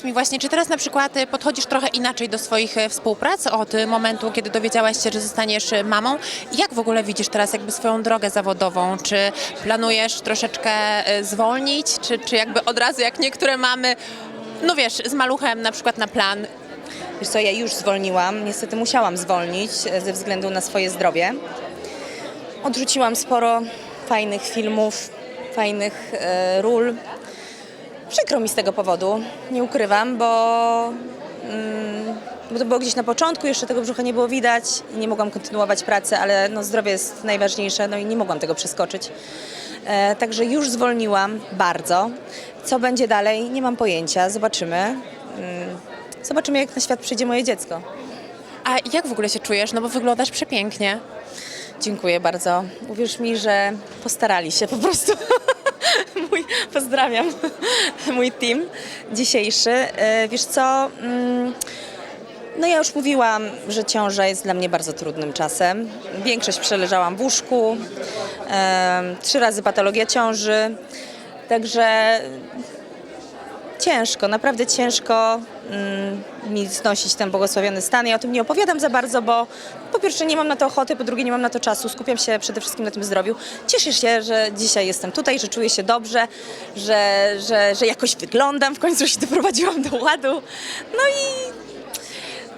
powiedz mi właśnie, czy teraz na przykład y, podchodzisz trochę inaczej do swoich y, współprac od y, momentu, kiedy dowiedziałaś się, że zostaniesz mamą? Jak w ogóle widzisz teraz jakby swoją drogę zawodową? Czy planujesz troszeczkę zwolnić, czy, czy jakby od razu jak niektóre mamy, no wiesz, z maluchem na przykład na plan? Wiesz co, ja już zwolniłam. Niestety musiałam zwolnić e, ze względu na swoje zdrowie. Odrzuciłam sporo fajnych filmów, fajnych e, ról. Przykro mi z tego powodu, nie ukrywam, bo, mm, bo to było gdzieś na początku, jeszcze tego brzucha nie było widać i nie mogłam kontynuować pracy, ale no, zdrowie jest najważniejsze, no i nie mogłam tego przeskoczyć. E, także już zwolniłam bardzo. Co będzie dalej, nie mam pojęcia, zobaczymy. Mm, Zobaczymy, jak na świat przyjdzie moje dziecko. A jak w ogóle się czujesz? No bo wyglądasz przepięknie. Dziękuję bardzo. Uwierz mi, że postarali się po prostu. Mój, pozdrawiam mój team dzisiejszy. E, Wiesz co? mm, No ja już mówiłam, że ciąża jest dla mnie bardzo trudnym czasem. Większość przeleżałam w łóżku, em, trzy razy patologia ciąży. Także ciężko, naprawdę ciężko mi znosić ten błogosławiony stan. Ja o tym nie opowiadam za bardzo, bo po pierwsze nie mam na to ochoty, po drugie nie mam na to czasu. Skupiam się przede wszystkim na tym zdrowiu. Cieszę się, że dzisiaj jestem tutaj, że czuję się dobrze, że, że, że jakoś wyglądam, w końcu się doprowadziłam do ładu. No i,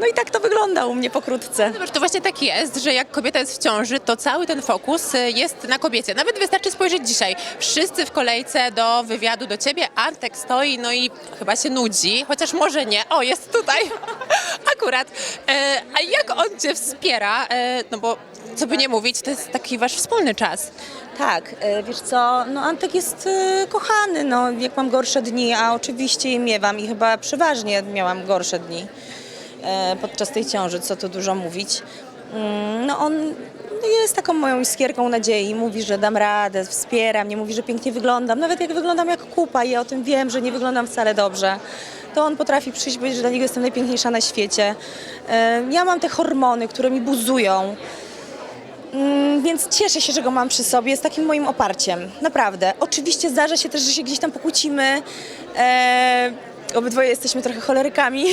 no i tak to wygląda u mnie pokrótce. Zobacz, to właśnie tak jest, że jak kobieta jest w ciąży, to cały ten fokus y, jest na kobiecie. Nawet wystarczy spojrzeć dzisiaj. Wszyscy w kolejce do wywiadu do ciebie, Antek stoi, no i chyba się nudzi, chociaż może nie. O, jest tutaj. Akurat. E, a jak on cię wspiera? E, no bo co by nie mówić, to jest taki wasz wspólny czas. Tak, e, wiesz co, no Antek jest e, kochany, no jak mam gorsze dni, a oczywiście je miewam i chyba przeważnie miałam gorsze dni podczas tej ciąży, co tu dużo mówić. Mm, No on jest taką moją iskierką nadziei, mówi, że dam radę, wspiera mnie, mówi, że pięknie wyglądam, nawet jak wyglądam jak kupa i ja o tym wiem, że nie wyglądam wcale dobrze. To on potrafi przyjść, powiedzieć, że dla niego jestem najpiękniejsza na świecie. E, Ja mam te hormony, które mi buzują. Mm, Więc cieszę się, że go mam przy sobie, jest takim moim oparciem, naprawdę. Oczywiście zdarza się też, że się gdzieś tam pokłócimy. Obydwoje jesteśmy trochę cholerykami.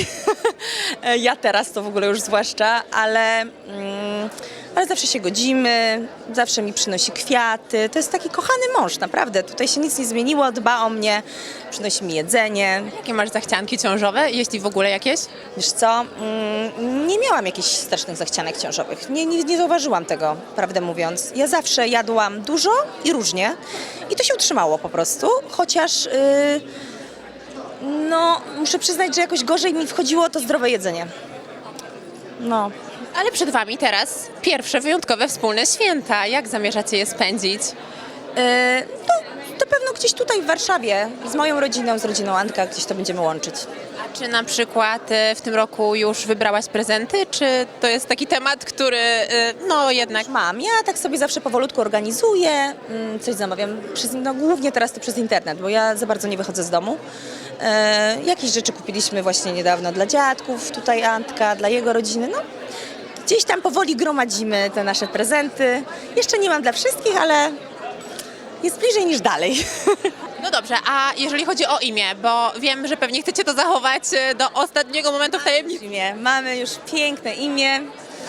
E, ja teraz to w ogóle już zwłaszcza, ale, mm, ale zawsze się godzimy, zawsze mi przynosi kwiaty. To jest taki kochany mąż, naprawdę. Tutaj się nic nie zmieniło, dba o mnie, przynosi mi jedzenie. Jakie masz zachcianki ciążowe, jeśli w ogóle jakieś? Wiesz co, mm, nie miałam jakichś strasznych zachcianek ciążowych. Nie, nie, nie zauważyłam tego, prawdę mówiąc. Ja zawsze jadłam dużo i różnie i to się utrzymało po prostu, chociaż yy, no, muszę przyznać, że jakoś gorzej mi wchodziło to zdrowe jedzenie. No. Ale przed wami teraz pierwsze wyjątkowe wspólne święta. Jak zamierzacie je spędzić? Yy, to, to pewno gdzieś tutaj w Warszawie z moją rodziną, z rodziną Antka gdzieś to będziemy łączyć. A czy na przykład y, w tym roku już wybrałaś prezenty, czy to jest taki temat, który y, no jednak... Mam. Ja tak sobie zawsze powolutku organizuję, mm, coś zamawiam, przez, no głównie teraz to przez internet, bo ja za bardzo nie wychodzę z domu. E, jakieś rzeczy kupiliśmy właśnie niedawno dla dziadków, tutaj Antka, dla jego rodziny. No, gdzieś tam powoli gromadzimy te nasze prezenty. Jeszcze nie mam dla wszystkich, ale jest bliżej niż dalej. No dobrze, a jeżeli chodzi o imię, bo wiem, że pewnie chcecie to zachować y, do ostatniego momentu w tajemnicy, Imię. Mamy już piękne imię.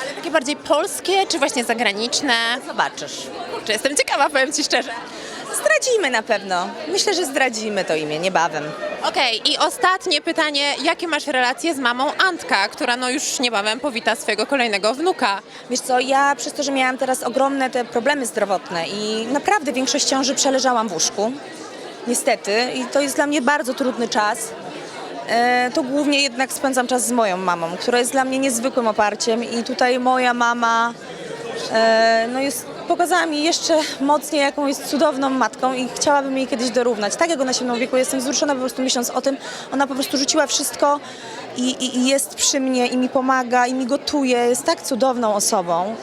ale takie bardziej polskie, czy właśnie zagraniczne? Zobaczysz. Kurczę, jestem ciekawa, powiem Ci szczerze. Zdradzimy na pewno. Myślę, że zdradzimy to imię niebawem. Okej, i ostatnie pytanie, jakie masz relacje z mamą Antka, która no już niebawem powita swojego kolejnego wnuka? Wiesz co, ja przez to, że miałam teraz ogromne te problemy zdrowotne i naprawdę większość ciąży przeleżałam w łóżku, niestety, i to jest dla mnie bardzo trudny czas. E, to głównie jednak spędzam czas z moją mamą, która jest dla mnie niezwykłym oparciem i tutaj moja mama no jest, pokazała mi jeszcze mocniej, jaką jest cudowną matką i chciałabym jej kiedyś dorównać. Tak jak ona się mną wieku, jestem wzruszona po prostu myśląc o tym, ona po prostu rzuciła wszystko i, i, i jest przy mnie i mi pomaga i mi gotuje, jest tak cudowną osobą.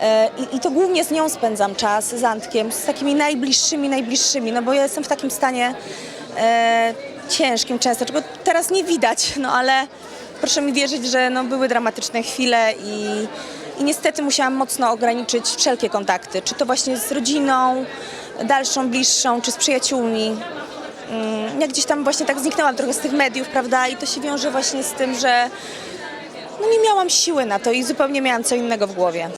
E, I, I to głównie z nią spędzam czas, z Antkiem, z takimi najbliższymi, najbliższymi, no bo ja jestem w takim stanie e, ciężkim często, czego teraz nie widać, no ale proszę mi wierzyć, że no, były dramatyczne chwile i, i niestety musiałam mocno ograniczyć wszelkie kontakty, czy to właśnie z rodziną, dalszą, bliższą, czy z przyjaciółmi. mm, ja gdzieś tam właśnie tak zniknęłam trochę z tych mediów, prawda, i to się wiąże właśnie z tym, że no nie miałam siły na to i zupełnie miałam co innego w głowie.